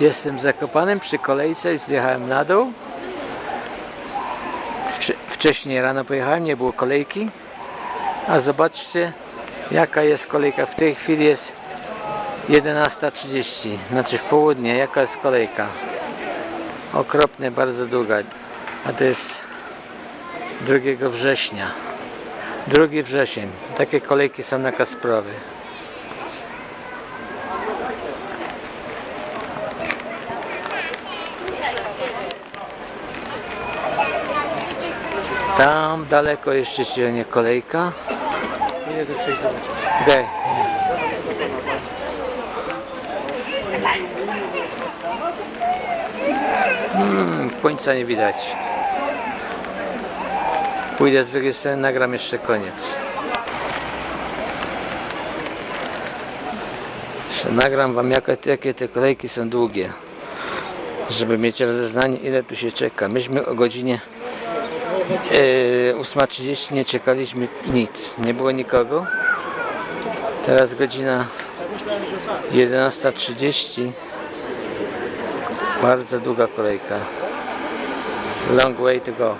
Jestem w Zakopanem przy kolejce i zjechałem na dół. Wcze- Wcześniej rano pojechałem, nie było kolejki. A zobaczcie jaka jest kolejka. W tej chwili jest 11.30, znaczy w południe. Jaka jest kolejka? Okropnie, bardzo długa. A to jest 2 września. 2 wrzesień. Takie kolejki są na Kasprowy. Daleko jeszcze się nie kolejka. Przejść zobaczyć? Okej. Hmm, końca nie widać. Pójdę z drugiej strony, nagram jeszcze koniec. Jeszcze nagram wam jakie, jakie te kolejki są długie. Żeby mieć rozeznanie ile tu się czeka. Myśmy o godzinie e, 8.30 nie czekaliśmy nic. Nie było nikogo. Teraz godzina 11.30. Bardzo długa kolejka. Long way to go.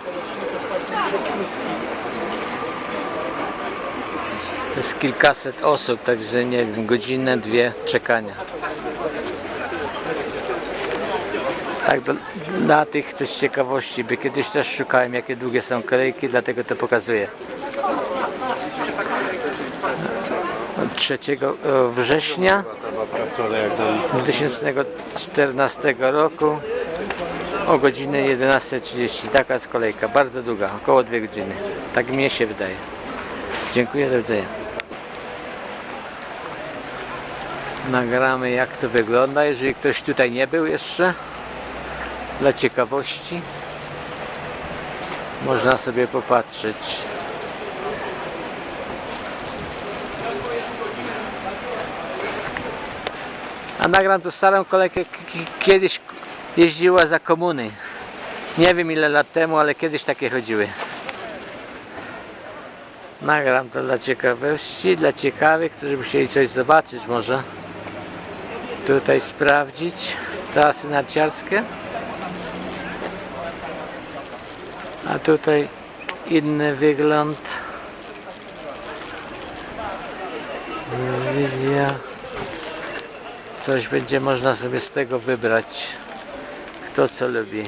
Jest kilkaset osób, także nie wiem, godzinę, dwie czekania. Tak, do, dla tych coś ciekawości, by kiedyś też szukałem jakie długie są kolejki, dlatego to pokazuję. Od 3 e, września 2014 roku o godzinie 11.30. Taka jest kolejka, bardzo długa, około 2 godziny. Tak mnie się wydaje. Dziękuję, do widzenia. Nagramy jak to wygląda, jeżeli ktoś tutaj nie był jeszcze. Dla ciekawości można sobie popatrzeć. A nagram tu starą kolejkę, kiedyś jeździła za komuny. Nie wiem ile lat temu, ale kiedyś takie chodziły. Nagram to dla ciekawości, dla ciekawych, którzy chcieli coś zobaczyć może. Tutaj sprawdzić trasy narciarskie. A tutaj inny wygląd. Wizja. Coś będzie można sobie z tego wybrać. Kto co lubi.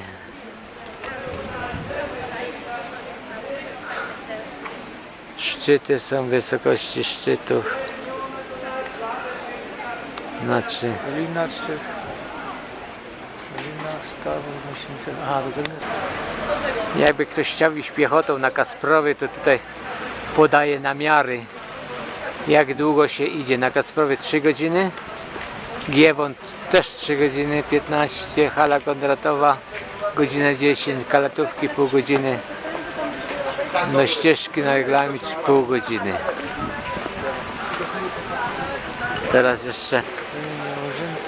Szczyty są wysokości szczytów. Znaczy Lina stawu, musimy... Aha, to ten. Jakby ktoś chciał iść piechotą na Kasprowy, to tutaj podaje namiary, jak długo się idzie. Na Kasprowy 3 godziny, Giewont też 3 godziny 15, Hala Kondratowa godzinę 10, Kalatówki pół godziny, no ścieżki na reglamit pół godziny. Teraz jeszcze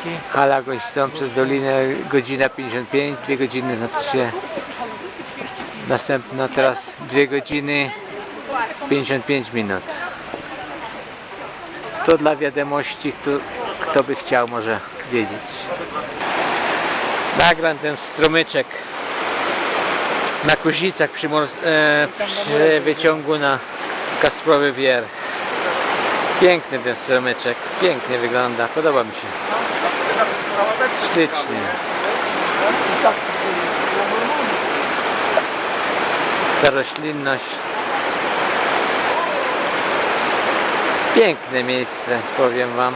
Łazienki. Hala Gością przez Dolinę godzina 55, 2 godziny znaczy się następna teraz 2 godziny 55 minut. To dla wiadomości, kto, kto by chciał może wiedzieć. Nagram ten strumyczek na Kuźnicach przy, e, przy wyciągu na Kasprowy Wierch. Piękny ten strumyczek, pięknie wygląda, podoba mi się. Ślicznie. Ta roślinność. Piękne miejsce, powiem Wam.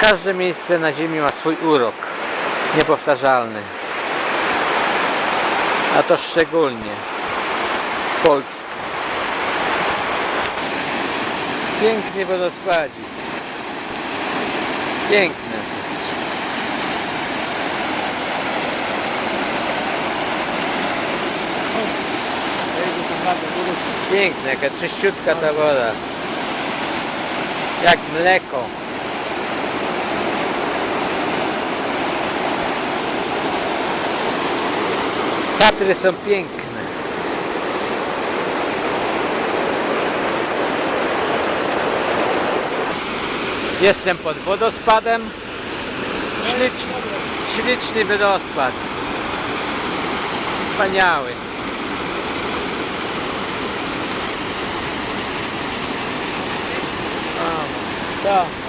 Każde miejsce na ziemi ma swój urok. Niepowtarzalny. A to szczególnie Polski. Piękny wodospadzik. Piękne. Piękna, jaka czyściutka ta woda. Jak mleko. Tatry są piękne. Jestem pod wodospadem. Ślicznie. Śliczny wodospad. Wspaniały. O, to